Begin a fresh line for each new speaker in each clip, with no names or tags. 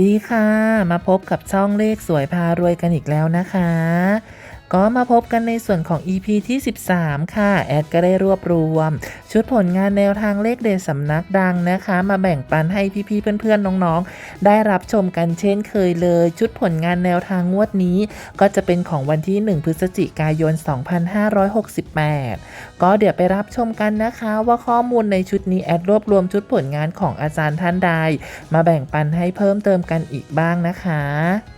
ดีค่ะ มาพบกับช่องเลขสวยพารวยกันอีกแล้วนะคะ ก็มาพบกันในส่วนของ EP ที่ 13 ค่ะ แอดก็ได้รวบรวม ชุดผลงานแนวทางเลขเด่นสำนักดังนะคะ มาแบ่งปันให้พี่ๆเพื่อนๆน้องๆ ได้รับชมกันเช่นเคยเลย ชุดผลงานแนวทางงวดนี้ ก็จะเป็นของวันที่ 1 พฤศจิกายน 2568 ก็เดี๋ยวไปรับชมกันนะคะว่าข้อมูลในชุดนี้แอดรวบรวมชุดผลงานของอาจารย์ท่านใด มาแบ่งปันให้เพิ่มเติมกันอีกบ้างนะคะ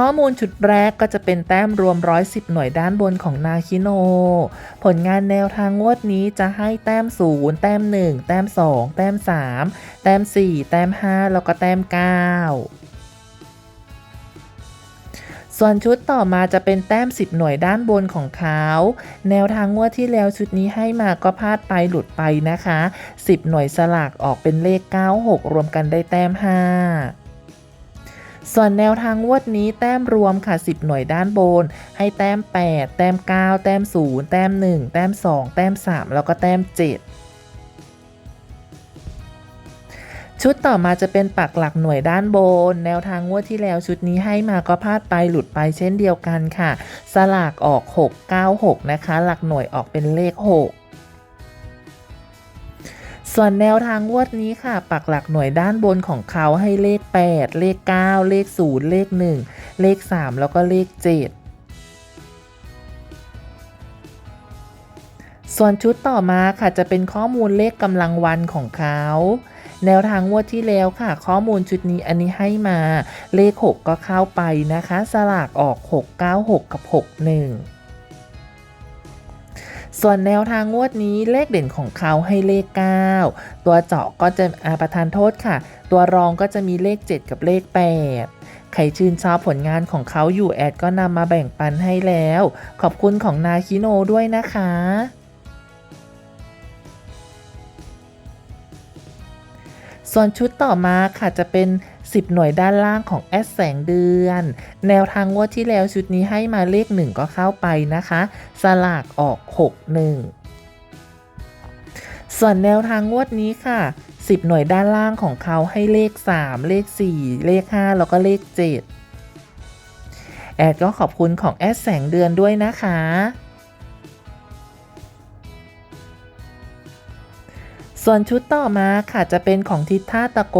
ข้อมูลชุดแรกก็จะเป็นแต้มรวม 110 หน่วยด้านบนของนาคิโน ผลงานแนวทางงวดนี้จะให้แต้ม 0 แต้ม 1 แต้ม 2 แต้ม 3 แต้ม 4 แต้ม 5 แล้วก็แต้ม 9ส่วนชุดต่อมาจะเป็นแต้ม 10 หน่วยด้านบนของเขา แนวทางงวดที่แล้วชุดนี้ให้มาก็พลาดไปหลุดไปนะคะ 10 หน่วยสลากออกเป็นเลข 96 รวมกันได้แต้ม 5 ส่วนแนวทางงวดนี้แต้มรวมค่ะ 10 หน่วยด้านบน ให้แต้ม 8 แต้ม 9 แต้ม 0 แต้ม 1 แต้ม 2 แต้ม 3 แล้วก็แต้ม 7ชุดต่อมาจะเป็นปักหลักหน่วยด้านบน แนวทางงวดที่แล้วชุดนี้ให้มาก็พลาดไปหลุดไปเช่นเดียวกันค่ะ สลากออก 696 นะคะ หลักหน่วยออกเป็นเลข 6 ส่วนแนวทางงวดนี้ค่ะ ปักหลักหน่วยด้านบนของเขาให้เลข 8 เลข 9 เลข 0 เลข 1 เลข 3 แล้วก็เลข 7ส่วนชุดต่อมาค่ะจะเป็นข้อมูลเลขกำลังวันของเขา แนวทางงวดที่แล้วค่ะ ข้อมูลชุดนี้อันนี้ให้มา เลข 6 ก็เข้าไปนะคะ สลากออก 696 กับ 61 ส่วนแนวทางงวดนี้เลขเด่นของเขาให้เลข 9 ตัวเจาะก็จะอาประทานโทษค่ะ ตัวรองก็จะมีเลข 7 กับเลข 8 ใครชื่นชอบผลงานของเขาอยู่แอดก็นำมาแบ่งปันให้แล้ว ขอบคุณของนาคิโนด้วยนะคะส่วนชุดต่อมาค่ะจะเป็น 10 หน่วยด้านล่างของแอดแสงเดือน แนวทางงวดที่แล้วชุดนี้ให้มาเลข 1 ก็เข้าไปนะคะ สลากออก 6 1 ส่วนแนวทางงวดนี้ค่ะ 10 หน่วยด้านล่างของเขาให้เลข 3 เลข 4 เลข 5 แล้วก็เลข 7 แอดก็ขอบคุณของแอดแสงเดือนด้วยนะคะ ส่วนชุดต่อมาค่ะจะเป็นของทิศท่าตะโก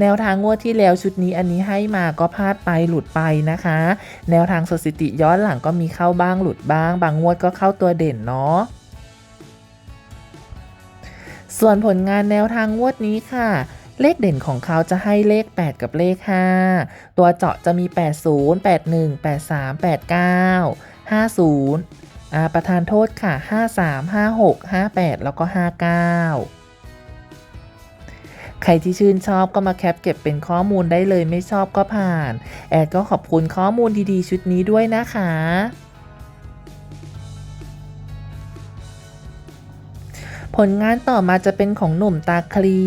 แนวทางงวดที่แล้วชุดนี้อันนี้ให้มาก็พลาดไปหลุดไปนะคะ แนวทางสถิติย้อนหลังก็มีเข้าบ้างหลุดบ้าง บางงวดก็เข้าตัวเด่นเนาะส่วนผลงานแนวทางงวดนี้ค่ะ เลขเด่นของเขาจะให้เลข 8 กับเลข 5 ตัวเจาะจะมี 80 81 83 89 50อ่า ประธานโทษค่ะ 53 56 58 แล้วก็ 59 ใครที่ชื่นชอบก็มาแคปเก็บเป็นข้อมูลได้เลยไม่ชอบก็ผ่าน แอดก็ขอบคุณข้อมูลดีๆ ชุดนี้ด้วยนะคะผลงานต่อมาจะเป็นของหนุ่มตาคลี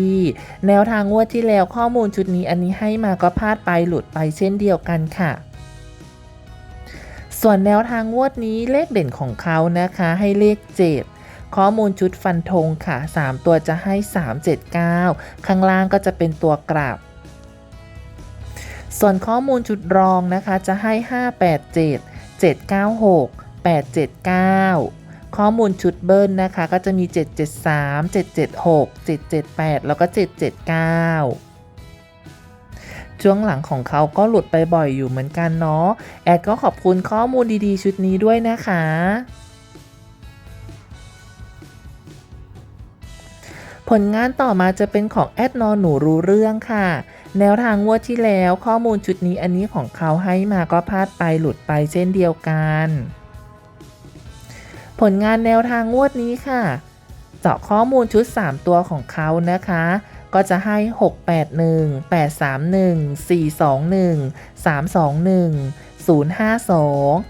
แนวทางงวดที่แล้วข้อมูลชุดนี้อันนี้ให้มาก็พลาดไปหลุดไปเช่นเดียวกันค่ะ ส่วนแนวทางงวดนี้เลขเด่นของเขานะคะให้เลข 7 ข้อมูลชุดฟันธงค่ะ 3 ตัวจะให้ 379 ข้างล่างก็จะเป็นตัวกลับส่วนข้อมูลชุดรองนะคะจะให้ 587 796 879 ข้อมูลชุดเบิ้ลนะคะก็จะมี 773 776 778 แล้วก็ 779 ช่วงหลังของเขาก็หลุดไปบ่อยอยู่เหมือนกันเนาะ แอดก็ขอบคุณข้อมูลดีๆ ชุดนี้ด้วยนะคะผลงานต่อมาจะเป็นของแอดนอนหนูรู้เรื่องค่ะ แนวทางงวดที่แล้วข้อมูลชุดนี้อันนี้ของเขาให้มาก็พลาดไปหลุดไปเช่นเดียวกัน ผลงานแนวทางงวดนี้ค่ะ เจาะข้อมูลชุด 3 ตัวของเขานะคะ ก็จะให้ 681 831 421 321 052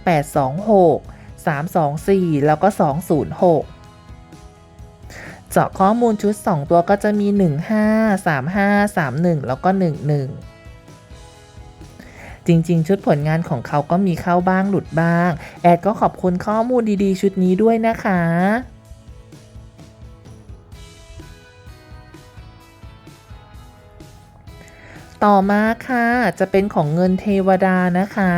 826 324 แล้วก็ 206เจาะข้อมูลชุด 2 ตัวก็จะมี 15 35 31 แล้วก็ 11 จริง ๆ ชุดผลงานของเขาก็มีเข้าบ้างหลุดบ้าง แอดก็ขอบคุณข้อมูลดีๆ ชุดนี้ด้วยนะคะ ต่อมาค่ะ จะเป็นของเงินเทวดานะคะ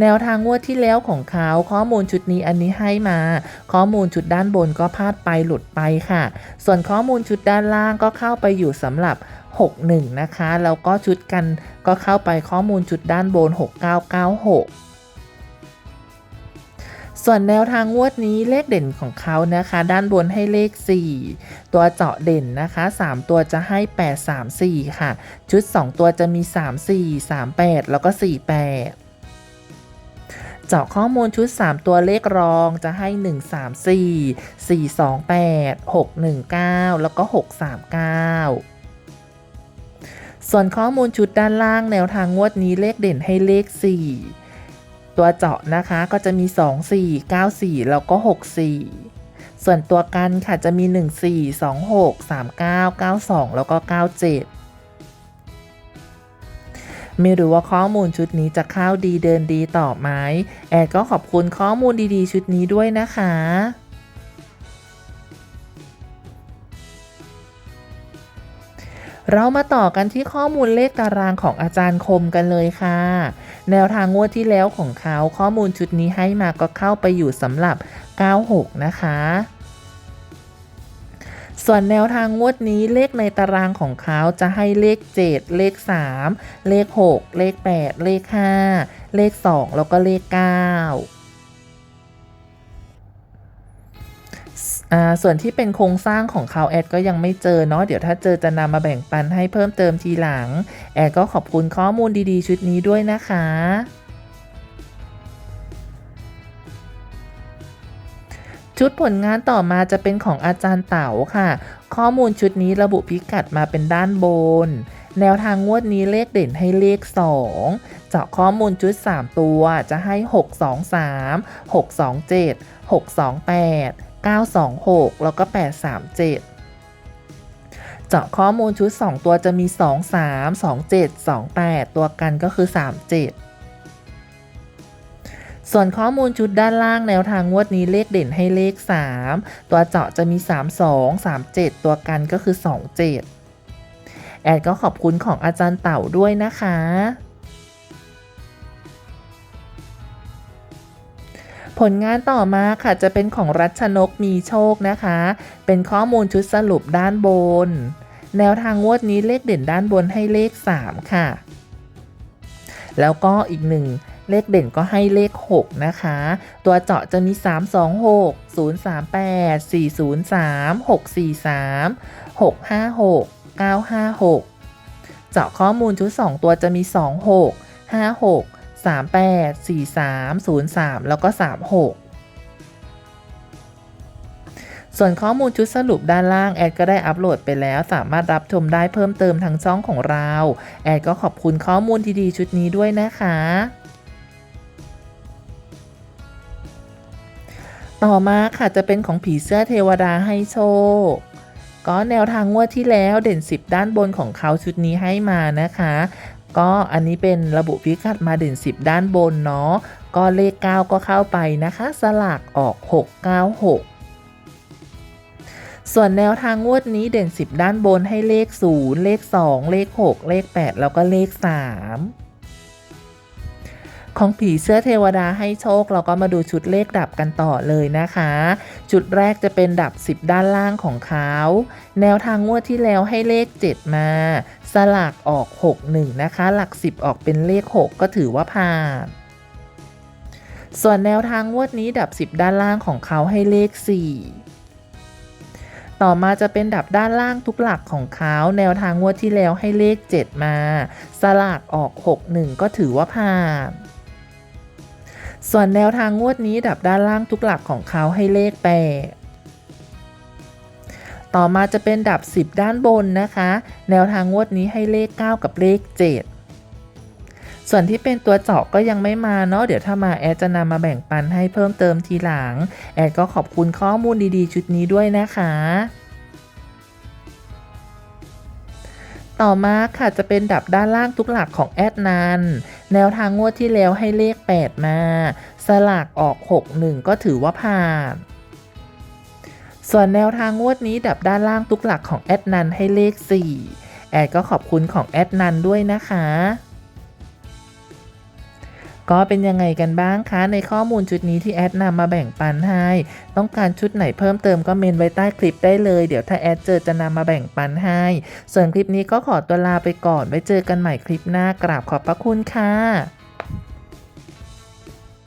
แนวทางงวดที่แล้วของเขาข้อมูลชุดนี้อันนี้ให้มา ข้อมูลชุดด้านบนก็พลาดไปหลุดไปค่ะ ส่วนข้อมูลชุดด้านล่างก็เข้าไปอยู่สำหรับ 61 นะคะ แล้วก็ชุดกันก็เข้าไปข้อมูลชุดด้านบน 6996 ส่วนแนวทางงวดนี้เลขเด่นของเขานะคะ ด้านบนให้เลข 4 ตัวเจาะเด่นนะคะ 3 ตัวจะให้ 8 3 4 ค่ะ ชุด 2 ตัวจะมี 3 4 3 8 แล้วก็ 4 8 เจาะข้อมูลชุด 3 ตัวเลขรองจะให้ 1 3 4 4 2 8 6 1 9 แล้วก็ 6 3 9ส่วนข้อมูลชุดด้านล่างแนวทางงวดนี้เลขเด่นให้เลข 4 ตัวเจาะนะคะก็จะมี 2 4 9 4 แล้วก็ 6 4 ส่วนตัวกันค่ะจะมี 1 4 2 6 3 9 9 2 แล้วก็ 97 ไม่รู้ว่าข้อมูลชุดนี้จะเข้าดีเดินดีต่อไหมแอดก็ขอบคุณข้อมูลดีๆ ชุดนี้ด้วยนะคะ เรามาต่อกันที่ข้อมูลเลขตารางของอาจารย์คมกันเลยค่ะ แนวทางงวดที่แล้วของเขาข้อมูลชุดนี้ให้มาก็เข้าไปอยู่สำหรับ 96 นะคะ ส่วนแนวทางงวดนี้เลขในตารางของเขาจะให้เลข 7 เลข 3 เลข 6 เลข 8 เลข 5 เลข 2 แล้วก็เลข 9 อ่าส่วนที่เป็นโครงสร้างของเขาแอดก็ยังไม่เจอเนาะเดี๋ยวถ้าเจอจะนำมาแบ่งปันให้เพิ่มเติมทีหลัง แอดก็ขอบคุณข้อมูลดีๆ ชุดนี้ด้วยนะคะชุดผลงานต่อมาจะเป็นของอาจารย์เต๋าค่ะ ข้อมูลชุดนี้ระบุพิกัดมาเป็นด้านบน แนวทางงวดนี้เลขเด่นให้เลข 2 เจาะข้อมูลชุด 3 ตัวจะให้ 6 2 3 6 2 7 6 2 8 926 แล้วก็ 837 เจาะข้อมูลชุด 2 ตัวจะมี 2 3 2 7 2 8 ตัวกันก็คือ 37 ส่วนข้อมูลชุดด้านล่างแนวทางงวดนี้เลขเด่นให้เลข 3 ตัวเจาะจะมี 3 2 3 7 ตัวกันก็คือ 27 แอดก็ขอบคุณของอาจารย์เต่าด้วยนะคะ ผลงานต่อมาค่ะจะเป็นของรัชนกมีโชคนะคะ เป็นข้อมูลชุดสรุปด้านบน แนวทางงวดนี้เลขเด่นด้านบนให้เลข 3 ค่ะ แล้วก็อีกหนึ่งเลขเด่นก็ให้เลข 6 นะคะ ตัวเจาะจะมี 3 2 6 0 3 8 4 0 3 6 4 3 6 5 6 9 5 6 เจาะข้อมูลชุด 2 ตัวจะมี 2 6 5 6 3 8 4 3 0 3 แล้วก็ 3 6 ส่วนข้อมูลชุดสรุปด้านล่าง แอดก็ได้อัปโหลดไปแล้ว สามารถรับชมได้เพิ่มเติมทางช่องของเรา แอดก็ขอบคุณข้อมูลดีๆชุดนี้ด้วยนะคะต่อมาค่ะจะเป็นของผีเสื้อเทวดาให้โชคก็แนวทางงวดที่แล้วเด่น 10 ด้านบนของเขาชุดนี้ให้มานะคะ ก็อันนี้เป็นระบุพิกัดมาเด่น10 ด้านบนเนาะก็เลข 9 ก็เข้าไปนะคะ สลากออก 696ส่วนแนวทางงวดนี้เด่น 10 ด้านบนให้เลข 0 เลข 2 เลข 6 เลข 8 แล้วก็เลข 3 ของผีเสื้อเทวดาให้โชค เราก็มาดูชุดเลขดับกันต่อเลยนะคะจุดแรกจะเป็นดับ 10 ด้านล่างของเขาแนวทางงวดที่แล้วให้เลข 7 มา สลากออก 61 นะคะ หลัก 10 ออกเป็นเลข 6 ก็ถือว่าผ่านส่วนแนวทางงวดนี้ดับ 10 ด้านล่างของเขาให้เลข 4 ต่อมาจะเป็นดับด้านล่างทุกหลักของเขาแนวทางงวดที่แล้วให้เลข 7 มา สลากออก 61 ก็ถือว่าผ่าน ส่วนแนวทางงวดนี้ดับด้านล่างทุกหลักของเขาให้เลขต่อมาจะเป็นดับ 10 ด้านบนนะคะ แนวทางงวดนี้ให้เลข 9 กับเลข 7 ส่วนที่เป็นตัวเจาะก็ยังไม่มาเนาะเดี๋ยวถ้ามาแอดจะนำมาแบ่งปันให้เพิ่มเติมทีหลัง แอดก็ขอบคุณข้อมูลดีๆ ชุดนี้ด้วยนะคะ ต่อมาค่ะจะเป็นดับด้านล่างทุกหลักของแอดนันแนวทางงวดที่แล้วให้เลข 8 มา สลากออก 61 ก็ถือว่าผ่านส่วนแนวทางงวดนี้ดับด้านล่างทุกหลักของแอดนันให้เลข 4 แอดก็ขอบคุณของแอดนันด้วยนะคะ ก็เป็นยังไงกันบ้างคะในข้อมูลชุดนี้ที่แอดนำมาแบ่งปันให้ ต้องการชุดไหนเพิ่มเติมก็เมนไว้ใต้คลิปได้เลย เดี๋ยวถ้าแอดเจอจะนำมาแบ่งปันให้ ส่วนคลิปนี้ก็ขอตัวลาไปก่อนไว้เจอกันใหม่คลิปหน้ากราบขอบพระคุณค่ะ